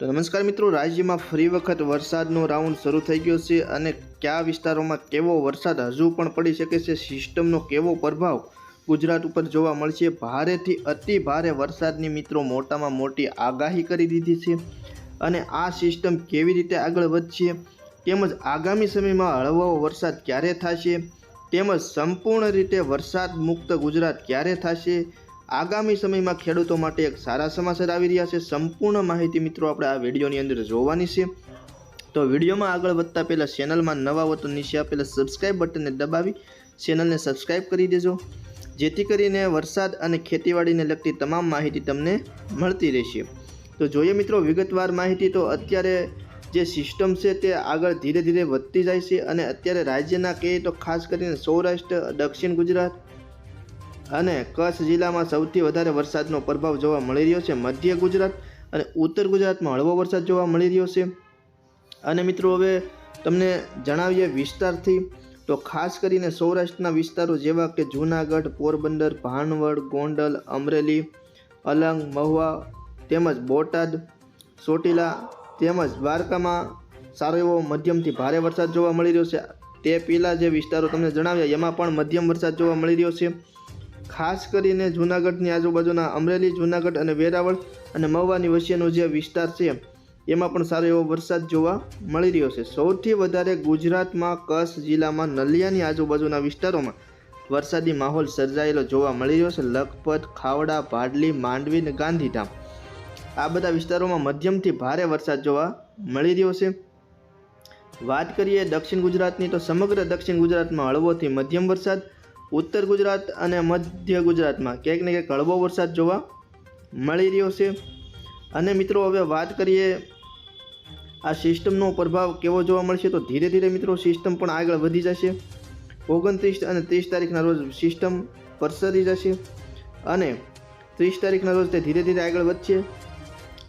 તો નમસ્કાર મિત્રો, રાજ્યમાં ફરી વખત વરસાદનો રાઉન્ડ શરૂ થઈ ગયો છે અને કયા વિસ્તારોમાં કેવો વરસાદ હજુ પણ પડી શકે છે, સિસ્ટમનો કેવો પ્રભાવ ગુજરાત ઉપર જોવા મળશે. ભારેથી અતિ ભારે વરસાદની મિત્રો મોટામાં મોટી આગાહી કરી દીધી છે અને આ સિસ્ટમ કેવી રીતે આગળ વધશે તેમજ આગામી સમયમાં હળવો વરસાદ ક્યારે થશે તેમજ સંપૂર્ણ રીતે વરસાદ મુક્ત ગુજરાત ક્યારે થશે આગામી સમયમાં ખેડૂતો માટે એક સારા સમાચાર આવી રહ્યા છે. સંપૂર્ણ માહિતી મિત્રો આપણે આ વિડીયોની અંદર જોવાની છે. તો વિડીયોમાં આગળ વધતા પહેલાં ચેનલમાં નવા હો તો નીચે આપેલા સબસ્ક્રાઇબ બટનને દબાવી ચેનલને સબસ્ક્રાઇબ કરી દેજો. જેથી કરીને વરસાદ અને ખેતીવાડીને લગતી તમામ માહિતી તમને મળતી રહેશે. તો જોઈએ મિત્રો વિગતવાર માહિતી તો અત્યારે જે સિસ્ટમ છે તે આગળ ધીરે ધીરે વધતી જાય છે અને અત્યારે રાજ્યના કહીએ તો ખાસ કરીને સૌરાષ્ટ્ર, દક્ષિણ ગુજરાત અને કચ્છ જિલ્લામાં સૌથી વધારે વરસાદનો પ્રભાવ જોવા મળી રહ્યો છે. મધ્ય ગુજરાત અને ઉત્તર ગુજરાતમાં હળવો વરસાદ જોવા મળી રહ્યો છે. અને મિત્રો, હવે તમને જણાવીએ વિસ્તારથી. તો ખાસ કરીને સૌરાષ્ટ્રના વિસ્તારો જેવા કે જૂનાગઢ, પોરબંદર, ભાણવડ, ગોંડલ, અમરેલી, અલંગ, મહુવા તેમજ બોટાદ, ચોટીલા તેમજ દ્વારકામાં સારો એવો મધ્યમથી ભારે વરસાદ જોવા મળી રહ્યો છે. તે પહેલાં જે વિસ્તારો તમને જણાવ્યા, એમાં પણ મધ્યમ વરસાદ જોવા મળી રહ્યો છે. ખાસ કરીને જૂનાગઢની આજુબાજુના અમરેલી, જૂનાગઢ અને વેરાવળ અને મહુવાની વચ્ચેનો જે વિસ્તાર છે, એમાં પણ સારો એવો વરસાદ જોવા મળી રહ્યો છે. સૌથી વધારે ગુજરાતમાં, કચ્છ જિલ્લામાં, નલિયાની આજુબાજુના વિસ્તારોમાં વરસાદી માહોલ સર્જાયેલો જોવા મળી રહ્યો છે. લખપત, ખાવડા ભાડલી માંડવી અને ગાંધીધામ. આ બધા વિસ્તારોમાં મધ્યમથી ભારે વરસાદ જોવા મળી રહ્યો છે. વાત કરીએ દક્ષિણ ગુજરાતની, તો સમગ્ર દક્ષિણ ગુજરાતમાં હળવોથી મધ્યમ વરસાદ ઉત્તર ગુજરાત અને મધ્ય ગુજરાતમાં ક્યાંક ને ક્યાંક હળવો વરસાદ જોવા મળી રહ્યો છે. અને મિત્રો, હવે વાત કરીએ આ સિસ્ટમનો પ્રભાવ કેવો જોવા મળશે, તો ધીરે ધીરે મિત્રો સિસ્ટમ પણ આગળ વધી જશે. ઓગણત્રીસ અને ત્રીસ તારીખના રોજ સિસ્ટમ પરસરી જશે અને ત્રીસ તારીખના રોજ તે ધીરે ધીરે આગળ વધશે.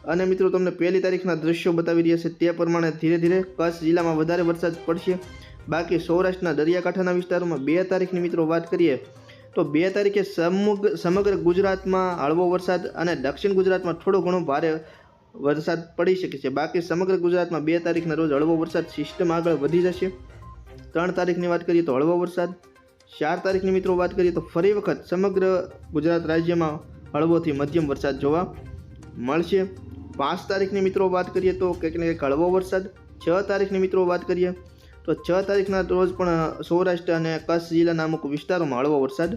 અને મિત્રો, તમને પહેલી તારીખના દ્રશ્યો બતાવી રહ્યા છે, તે પ્રમાણે ધીરે ધીરે કચ્છ જિલ્લામાં વધારે વરસાદ પડશે. બાકી સૌરાષ્ટ્રના દરિયાકાંઠાના વિસ્તારોમાં બે તારીખની મિત્રો વાત કરીએ, તો બે તારીખે સમગ્ર સમગ્ર ગુજરાતમાં હળવો વરસાદ અને દક્ષિણ ગુજરાતમાં થોડો ઘણો ભારે વરસાદ પડી શકે છે. બાકી સમગ્ર ગુજરાતમાં બે તારીખના રોજ હળવો વરસાદ સિસ્ટમ આગળ વધી જશે. ત્રણ તારીખની વાત કરીએ તો હળવો વરસાદ. ચાર તારીખની મિત્રો વાત કરીએ તો ફરી વખત સમગ્ર ગુજરાત રાજ્યમાં હળવોથી મધ્યમ વરસાદ જોવા મળશે. પાંચ તારીખની મિત્રો વાત કરીએ તો કંઈક ને કંઈક હળવો વરસાદ. છ તારીખની મિત્રો વાત કરીએ તો છ તારીખના રોજ પણ સૌરાષ્ટ્ર અને કચ્છ જિલ્લાના અમુક વિસ્તારોમાં હળવો વરસાદ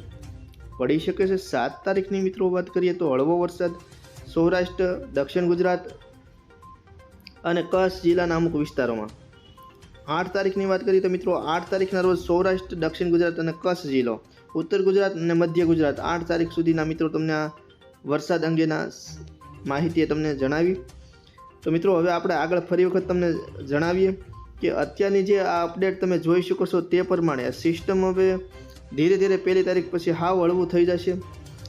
પડી શકે છે. સાત તારીખની મિત્રો વાત કરીએ તો હળવો વરસાદ સૌરાષ્ટ્ર, દક્ષિણ ગુજરાત અને કચ્છ જિલ્લાના અમુક વિસ્તારોમાં. આઠ તારીખની વાત કરીએ તો મિત્રો, આઠ તારીખના રોજ સૌરાષ્ટ્ર, દક્ષિણ ગુજરાત અને કચ્છ જિલ્લો, ઉત્તર ગુજરાત અને મધ્ય ગુજરાત. આઠ તારીખ સુધીના મિત્રો તમને આ વરસાદ અંગેના માહિતીએ તમને જણાવી. તો મિત્રો, હવે આપણે આગળ ફરી વખત તમને જણાવીએ. કે અત્યારની જે આ અપડેટ તમે જોઈ શકો છો તે પ્રમાણે સિસ્ટમ હવે ધીરે ધીરે પહેલી તારીખ પછી હાવ હળવું થઈ જશે.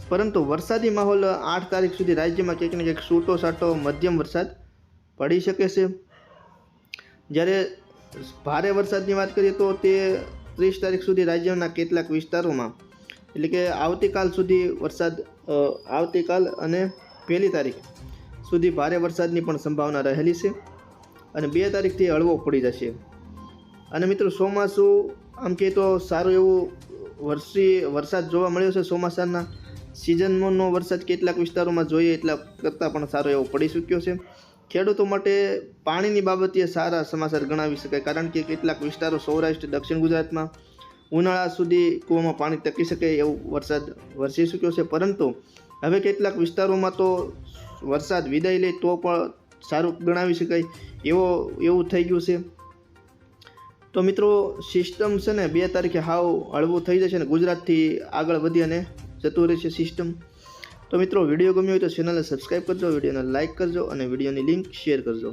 પરંતુ વરસાદી માહોલ આઠ તારીખ સુધી રાજ્યમાં ક્યાંક ને ક્યાંક છૂટો સાટો મધ્યમ વરસાદ પડી શકે છે. જ્યારે ભારે વરસાદની વાત કરીએ તો તે ત્રીસ તારીખ સુધી રાજ્યના કેટલાક વિસ્તારોમાં, એટલે કે આવતીકાલ સુધી વરસાદ આવતીકાલ અને પહેલી તારીખ સુધી ભારે વરસાદની પણ સંભાવના રહેલી છે. અને બે તારીખથી હળવો પડી જશે. અને મિત્રો, ચોમાસું આમ કહે તો સારું એવું વરસી વરસાદ જોવા મળ્યો છે ચોમાસાના સિઝનનો વરસાદ કેટલાક વિસ્તારોમાં જોઈએ એટલા કરતાં પણ સારો એવો પડી ચૂક્યો છે. ખેડૂતો માટે પાણીની બાબતે સારા સમાચાર ગણાવી શકાય, કારણ કે કેટલાક વિસ્તારો સૌરાષ્ટ્ર, દક્ષિણ ગુજરાતમાં ઉનાળા સુધી કૂવામાં પાણી ટકી શકે એવું વરસાદ વરસી ચૂક્યો છે. પરંતુ હવે કેટલાક વિસ્તારોમાં તો વરસાદ વિદાય લે તો પણ સારું ગણાવી શકાય એવો, એવું થઈ ગયું છે. તો મિત્રો સિસ્ટમ છે ને, બે તારીખે હાવ હળવું થઈ જશે ને, ગુજરાતથી આગળ વધી અને જતું રહેશે સિસ્ટમ તો મિત્રો, વીડિયો ગમ્યો હોય તો ચેનલને સબસ્ક્રાઈબ કરજો, વિડીયોને લાઇક કરજો અને વિડીયોની લિંક શેર કરજો.